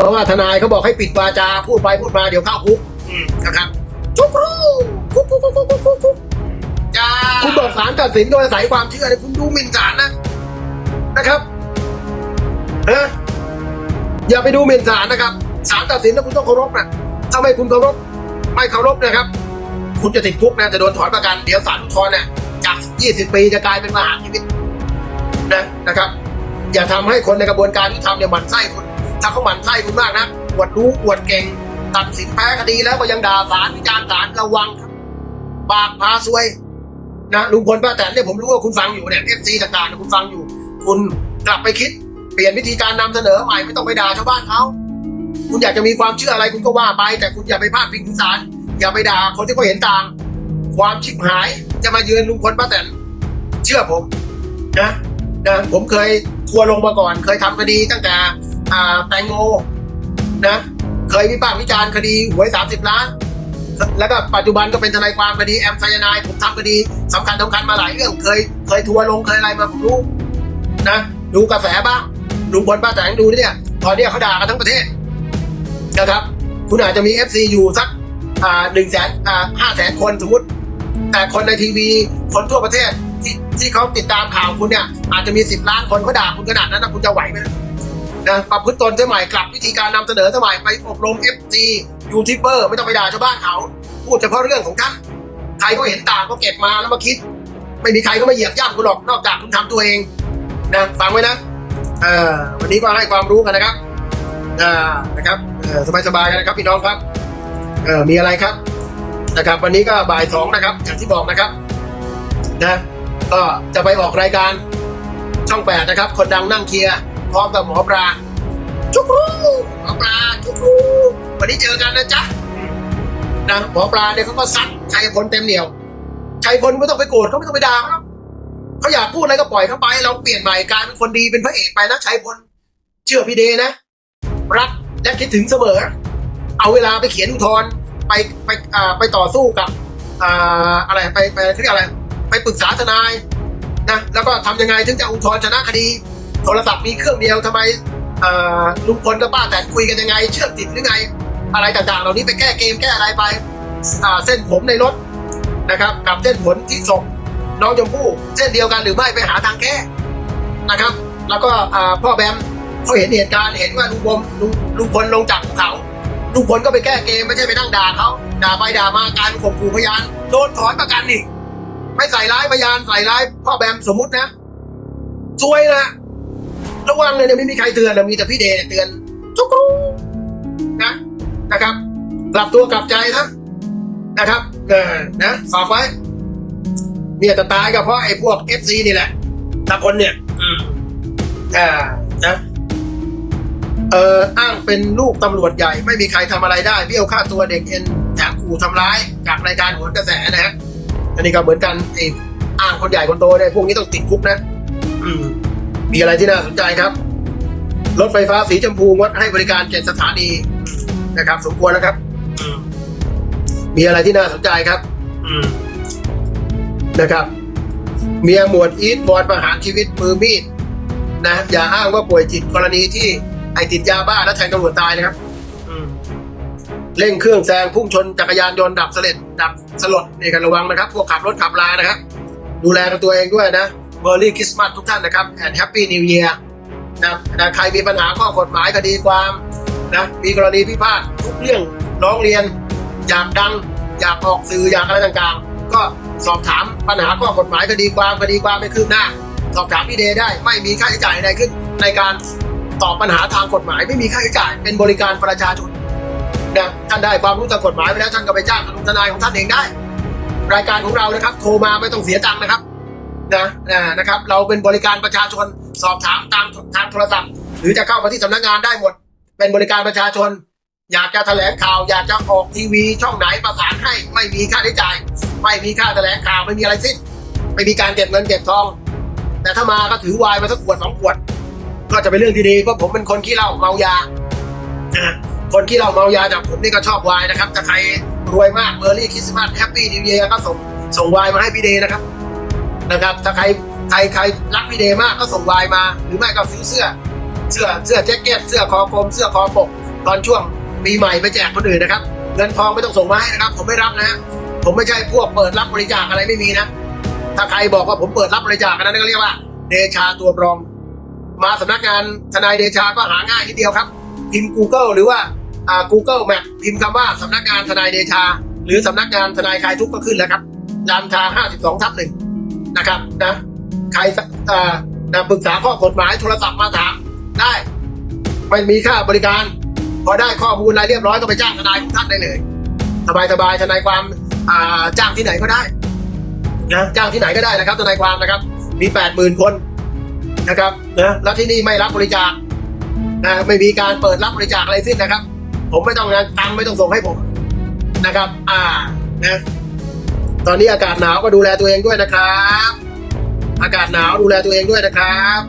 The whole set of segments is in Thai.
เพราะว่าทนายเขาบอกให้ปิดวาจาพูดไปพูดมาเดี๋ยวเข้าคุกนะครับทุกรูคุกคุกคุกคุกคุกคุกจ้าคุณบอกศาลตัดสินโดยอาศัยความเชื่อเนี่ยคุณดูหมิ่นศาลนะนะครับเอออย่าไปดูหมิ่นศาลนะครับศาลตัดสินแล้วคุณต้องเคารพนะถ้าไม่คุณเคารพไม่เคารพนะครับ คุณจะติดคุกนะจะโดนถอนประกันเดี๋ยวศาลอุทธรณ์เนี่ยจาก 20 ปีจะกลายเป็นประหารชีวิตนะนะครับ อย่าทำให้คนในกระบวนการที่ทำเนี่ยหมั่นไส้คุณ ถ้าเขาหมั่นไส้คุณมากนะอวดรู้อวดเก่ง ตัดสินแพ้คดีแล้วก็ยังด่าศาลวิจารณ์ศาลระวังครับปากพาซวยนะลุงพลป้าแตนเนี่ยผมรู้ว่าคุณฟังอยู่เนี่ยเอฟซีต่างๆนะคุณฟังอยู่ คุณกลับไปคิด เปลี่ยนวิธีการนำเสนอใหม่ไม่ต้องไปด่าชาวบ้านเขาคุณอยากจะมีความเชื่ออะไรคุณก็ว่าไป แต่คุณอย่าไปพาดพิงถึงศาลอย่าไปด่าคนที่เขาเห็นต่าง ความชิบหายจะมาเยือนลุงพลป้าแตนเชื่อผมนะนะผมเคยทัวลงมาก่อน เคยทำคดีตั้งแต่ อ่าแตงโมนะเคยวิพากษ์วิจารณ์คดีหวยสามสิบล้าน แล้วก็ปัจจุบันก็เป็นทนายความคดีแอมไซยานายผมทำคดีสำคัญสำคัญมาหลายเรื่องเคยเคยทัวร์ลงเคยอะไรมาผมรู้นะดูกระแสบ้างลุงพลป้าแตงดูเนี่ยตอนนี้เขาด่ากันทั้งประเทศนะครับ คุณอาจจะมี FC อยู่สักอ่าหนึ่งแสนอ่าห้าแสนคนสมมติ แต่คนในทีวีคนทั่วประเทศที่ที่เขาติดตามข่าวคุณเนี่ยอาจจะมีสิบล้านคนเขาด่าคุณขนาดนั้นนะคุณจะไหวไหม นะประพฤติตนสมัยกลับวิธีการนำเสนอสมัยไปอบรม FG ยูทูบเบอร์ไม่ต้องไปด่าชาวบ้านเขาพูดเฉพาะเรื่องของท่านใครก็เห็นต่างก็เก็บมาแล้วมาคิด ไม่มีใครก็มาเหยียบย่ำคุณหรอกนอกจากคุณทำตัวเองนะฟังไว้นะอ่อวันนี้ก็ให้ความรู้กันนะครับอ่านะครับสบายๆกันนะครับพี่น้องครับเออมีอะไรครับนะครับ วันนี้ก็บ่ายสองนะครับ อย่างที่บอกนะครับนะก็จะไปออกรายการช่องแปดนะครับ คนดังนั่งเคลียร์ พร้อมกับหมอปลาจุกรูหมอปลาจุกรูวันนี้เจอกันนะจ๊ะนะหมอปลาเนี่ยเขาก็ซัดชัยพลเต็มเหนียวชัยพลไม่ต้องไปโกรธเขาไม่ต้องไปด่าเขาหรอกเขาอยากพูดอะไรก็ปล่อยเขาไป เราเปลี่ยนใหม่กลารเป็นคนดีเป็นพระเอกไปนะชัยพลเชื่อพี่เดนะ รักและคิดถึงเสมอ เอาเวลาไปเขียนอุทธรณ์ไปไปอ่าไปต่อสู้กับอ่าอะไรไปไปเรียกอะไร ไปปรึกษาทนายนะแล้วก็ทำยังไงถึงจะอุทธรณ์ชนะคดี โทรศัพท์มีเครื่องเดียวทำไมลุงพลกับป้าแตนคุยกันยังไง เชื่อมติดหรือไง อะไรต่างๆ เหล่านี้ไปแก้เกมแก้อะไรไปเส้นผมในรถนะครับกับเส้นผมที่ศพน้องชมพู่เส้นเดียวกันหรือไม่ไปหาทางแก้นะครับ แล้วก็พ่อแบมเขาเห็นเหตุการณ์เห็นว่าลุงพลลุงลุงพลลงจากภูเขาลุงพลก็ไปแก้เกมไม่ใช่ไปนั่งด่าเขาด่าไปด่ามาการข่มขู่พยานโดนถอนประกันอีกไม่ใส่ร้ายพยานใส่ร้ายพ่อแบมสมมุตินะซวยนะ ระวังเลยเนี่ยไม่มีใครเตือนนะมีแต่พี่เดชเตือนทุกรูนะนะครับกลับตัวกลับใจนะนะครับเออนะฝากไว้ เนี่ยจะตายก็เพราะไอ้พวกเอฟซีนี่แหละตาคนเนี่ย อืมอ่านะเอ่ออ้างเป็นลูกตำรวจใหญ่ ไม่มีใครทำอะไรได้เบี้ยวค่าตัวเด็กเอ็นแถมขู่ทำร้าย จากรายการโหนกระแสนะฮะอันนี้ก็เหมือนกันไอ้อ้างคนใหญ่คนโตเนี่ยพวกนี้ต้องติดคุกนะ อืม มีอะไรที่น่าสนใจครับ รถไฟฟ้าสีชมพูงดให้บริการเจ็ดสถานีนะครับ สมควรแล้วครับอืมมีอะไรที่น่าสนใจครับอืมนะครับ เมียหมวดอีทวอนประหารชีวิตมือมีดนะอย่าอ้างว่าป่วยจิตกรณีที่ไอติดยาบ้าแล้วแทงตำรวจตายนะครับอืมเร่งเครื่องแซงพุ่งชนจักรยานยนต์ดับสลดดับสลดนี่กันระวังนะครับ พวกขับรถขับลานะครับ ดูแลกันตัวเองด้วยนะ เบอร์รี่คริสต์มาสทุกท่านนะครับแอนแฮปปี้นิวเยียร์นะนะใครมีปัญหาข้อกฎหมายคดีความนะมีกรณีพิพาททุกเรื่องร้องเรียน อยากดัง อยากออกสื่ออยากอะไรต่างๆ ก็สอบถามปัญหาข้อกฎหมายคดีความคดีความไม่คืบหน้า สอบถามพี่เดย์ได้ไม่มีค่าใช้จ่ายใดขึ้น ในการตอบปัญหาทางกฎหมายไม่มีค่าใช้จ่ายเป็นบริการประชาชนนะท่านได้ความรู้ทางกฎหมายไปแล้วท่านก็ไปจ้างทนายของท่านเองได้ รายการของเรานะครับโทรมาไม่ต้องเสียตังค์นะครับ นะนะครับ เราเป็นบริการประชาชนสอบถามตามทางโทรศัพท์ หรือจะเข้ามาที่สำนักงานได้หมด เป็นบริการประชาชน อยากจะแถลงข่าว อยากจะออกทีวีช่องไหนประสานให้ไม่มีค่าใช้จ่าย ไม่มีค่าแถลงข่าวไม่มีอะไรสิ้นไม่มีการเก็บเงินเก็บทอง แต่ถ้ามาก็ถือไวน์มาสักขวดสองขวด ก็จะเป็นเรื่องที่ดีเพราะผมเป็นคนขี้เหล้าเมายาคนขี้เหล้าเมายาจากผมนี่ก็ชอบไวน์นะครับถ้าใครรวยมากเบอร์รี่คริสต์มาสแฮปปี้นิวเยียร์ก็ส่งส่งไวน์มาให้พี่เดย์นะครับ นะครับ ถ้าใครใครใครรักพี่เดย์มากก็ส่งไวน์มา หรือไม่ก็ซื้อเสื้อ เสื้อเสื้อแจ็คเก็ตเสื้อคอกลมเสื้อคอปก ตอนช่วงปีใหม่ไปแจกคนอื่นนะครับเงินทองไม่ต้องส่งมาให้นะครับ ผมไม่รับนะฮะผมไม่ใช่พวกเปิดรับบริจาคอะไรไม่มีนะ ถ้าใครบอกว่าผมเปิดรับบริจาคอันนั้นก็เรียกว่า เดชาตัวปลอมมาสำนักงานทนายเดชาก็หาง่ายทีเดียวครับ พิมพ์ Google หรือว่าอ่า Google Map พิมพ์คำว่าสำนักงานทนายเดชา หรือสำนักงานทนายคลายทุกข์ก็ขึ้นแล้วครับรามทา52ทับหนึ่ง นะครับนะใครสักอ่านะปรึกษาข้อกฎหมายโทรศัพท์มาถามได้ไม่มีค่าบริการ พอได้ข้อมูลอะไรเรียบร้อยก็ไปจ้างทนายของท่านได้เลยสบายสบายๆทนายความอ่าจ้างที่ไหนก็ได้นะจ้างที่ไหนก็ได้นะครับทนายความนะครับ มีแปดหมื่นคนนะครับนะแล้วที่นี่ไม่รับบริจาคนะไม่มีการเปิดรับบริจาคอะไรสิ้นนะครับ ผมไม่ต้องงานตังค์ไม่ต้องส่งให้ผมนะครับ อ่านะ ตอนนี้อากาศหนาวก็ดูแลตัวเองด้วยนะครับ อากาศหนาวดูแลตัวเองด้วยนะครับ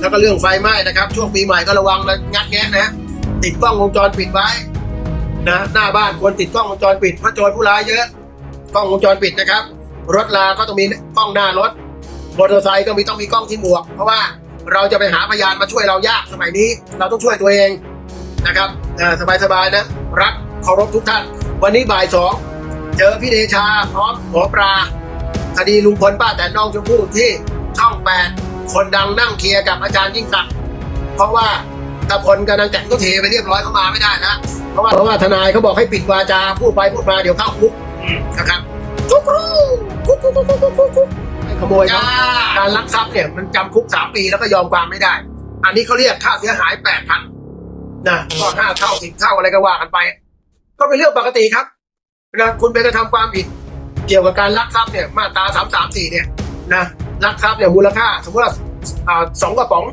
แล้วก็เรื่องไฟไหม้นะครับ ช่วงปีใหม่ก็ระวังนะงัดแงะนะติดกล้องวงจรปิดไว้นะหน้าบ้านควรติดกล้องวงจรปิดเพราะโจรผู้ร้ายเยอะกล้องวงจรปิดนะครับ รถลาก็ต้องมีกล้องหน้ารถมอเตอร์ไซค์ก็มีต้องมีกล้องที่หมวก เพราะว่าเราจะไปหาพยานมาช่วยเรายากสมัยนี้ เราต้องช่วยตัวเองนะครับสบายสบายๆนะรักเคารพทุกท่าน วันนี้บ่ายสอง เจอพี่เดชาพร้อมหมอปลาคดีลุงพลป้าแต่น้องชมพู่ที่ช่องแปดคนดังนั่งเคลียร์กับอาจารย์ยิ่งศักดิ์เพราะว่าตะพลกับนางแก่นก็เทไปเรียบร้อยเข้ามาไม่ได้นะเพราะว่าเพราะว่าทนายเขาบอกให้ปิดวาจาพูดไปพูดมาเดี๋ยวเข้าคุกนะครับทุกรูคุกคุกคุกคุกคุกคุกคุกขโมยครับการลักทรัพย์เนี่ยมันจำคุกสามปีแล้วก็ยอมความไม่ได้ อันนี้เขาเรียกค่าเสียหายแปดพันนะก็ห้าเท่าสิบเท่าอะไรก็ว่ากันไป ก็เป็นเรื่องปกติครับ นะคุณไปกระทำความผิดเกี่ยวกับการลักทรัพย์เนี่ยมาตราสามสามสี่เนี่ยนะลักทรัพย์เนี่ยมูลค่า สมมติว่าสองกระป๋อง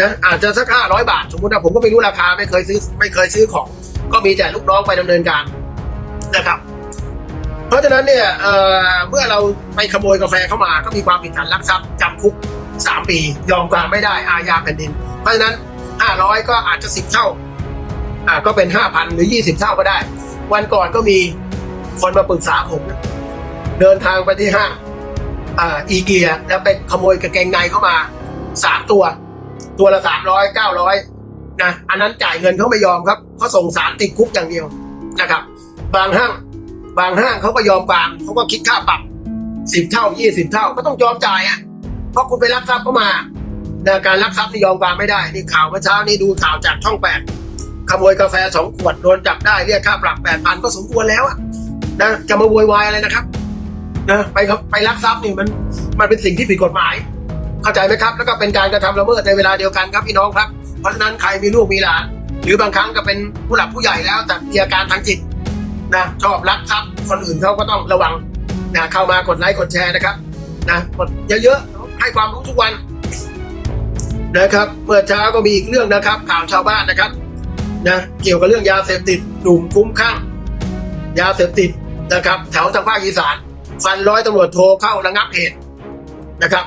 นะอาจจะสักห้าร้อยบาท สมมติว่าผมก็ไม่รู้ราคาไม่เคยซื้อไม่เคยซื้อของ ก็มีแต่ลูกน้องไปดำเนินการนะครับ เพราะฉะนั้นเนี่ยเเมื่อเราไปขโมยกาแฟเข้ามาก็มีความผิดฐานลักทรัพย์จำคุกสามปี ยอมความไม่ได้อาญาแผ่นดิน เพราะฉะนั้นห้าร้อยก็อาจจะสิบเท่าอ่าก็เป็นห้าพันหรือยี่สิบเท่าก็ได้ วันก่อนก็มี คนมาปรึกษาผมเดินทางไปที่ห้างอีเกียแล้วไปขโมยกางเกงในเข้ามาสามตัว ตัวละสามร้อยเก้าร้อยนะอันนั้นจ่ายเงินเขาไม่ยอมครับเขาส่งสารติดคุกอย่างเดียวนะครับ บางห้างบางห้างเขาก็ยอมบางเขาก็คิดค่าปรับสิบเท่ายี่สิบเท่าก็ต้องยอมจ่ายอะเพราะคุณไปลักทรัพย์เข้ามานะการลักทรัพย์นี่ยอมความไม่ได้นี่ข่าวเมื่อเช้านี่ดูข่าวจากช่องแปดขโมยกาแฟสองขวดโดนจับได้เรียกค่าปรับแปดพันก็สมควรแล้วอะ นะจะมาโวยวายอะไรนะครับนะไปครับไปลักทรัพย์นี่มันมันเป็นสิ่งที่ผิดกฎหมาย เข้าใจไหมครับ แล้วก็เป็นการกระทำละเมิดในเวลาเดียวกันครับพี่น้องครับ เพราะฉะนั้นใครมีลูกมีหลาน หรือบางครั้งก็เป็นผู้หลักผู้ใหญ่แล้ว แต่มีอาการทางจิตนะชอบรักทรัพย์คนอื่นเขาก็ต้องระวังนะเข้ามากดไลค์กดแชร์นะครับนะกดเยอะๆให้ความรู้ทุกวันนะครับเมื่อเช้าก็มีอีกเรื่องนะครับ ข่าวชาวบ้านนะครับนะเกี่ยวกับเรื่องยาเสพติดหนุ่มคุ้มข้างยาเสพติด นะครับแถวทางภาคอีสานฟันร้อยตำรวจโทรเข้าระงับเหตุนะครับ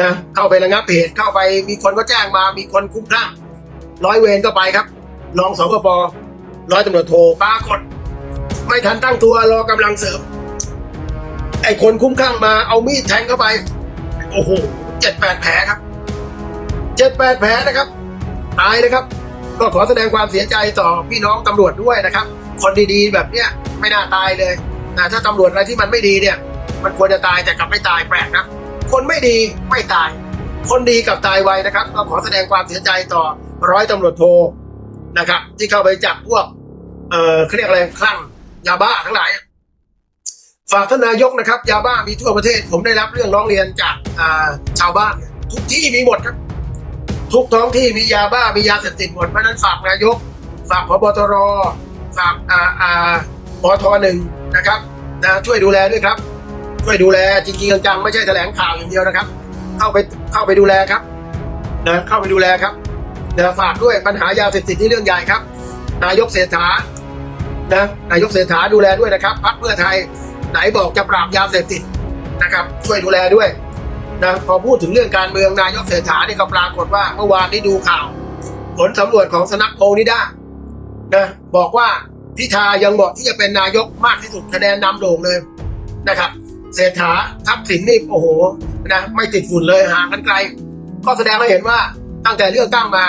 นะเข้าไประงับเหตุเข้าไปมีคนก็แจ้งมามีคนคุ้มข้างร้อยเวรก็ไปครับรองสปปร้อยตำรวจโทรปรากฏ ไม่ทันตั้งตัวรอกำลังเสริมไอ้คนคุ้มข้างมาเอามีดแทงเข้าไป โอ้โหเจ็ดแปดแผลครับเจ็ดแปดแผลนะครับ ตายนะครับ ก็ขอแสดงความเสียใจต่อพี่น้องตำรวจด้วยนะครับ คนดีๆแบบเนี้ยไม่น่าตายเลย นะถ้าตำรวจอะไรที่มันไม่ดีเนี่ย มันควรจะตายแต่กลับไม่ตายแปลกนะ คนไม่ดีไม่ตาย คนดีกลับตายไวนะครับก็ขอแสดงความเสียใจต่อร้อยตำรวจโทนะครับ ที่เข้าไปจับพวก เอ่อเขาเรียกอะไรคลั่งยาบ้าทั้งหลายฝากท่านนายกนะครับ ยาบ้ามีทั่วประเทศ ผมได้รับเรื่องร้องเรียนจากาชาวบ้าน ทุกที่มีหมดครับ ทุกท้องที่มียาบ้ามียาเสพติดหมดเพราะฉะนั้นฝากนายก ฝากพบตรฝากอ่าอ่าปทหนึ่ง นะครับนะช่วยดูแลด้วยครับ ช่วยดูแลจริงๆจังๆไม่ใช่แถลงข่าวอย่างเดียวนะครับ เข้าไปเข้าไปดูแลครับนะเข้าไปดูแลครับนะฝากด้วยปัญหายาเสพติดนี่เรื่องใหญ่ครับ นายกเศรษฐานะนายกเศรษฐาดูแลด้วยนะครับพรรคเพื่อไทยไหนบอกจะปราบยาเสพติดนะครับ ช่วยดูแลด้วยนะพอพูดถึงเรื่องการเมืองนายกเศรษฐานี่ก็ปรากฏว่าเมื่อวานนี้ดูข่าว ผลสำรวจของสนักโพนิด้านะบอกว่า พิธายังเหมาะที่จะเป็นนายกมากที่สุดคะแนนนำโด่งเลยนะครับเศรษฐาทับสินนี่โอ้โหนะไม่ติดฝุ่นเลยห่างกันไกล ก็แสดงให้เห็นว่าตั้งแต่เลือกตั้งมา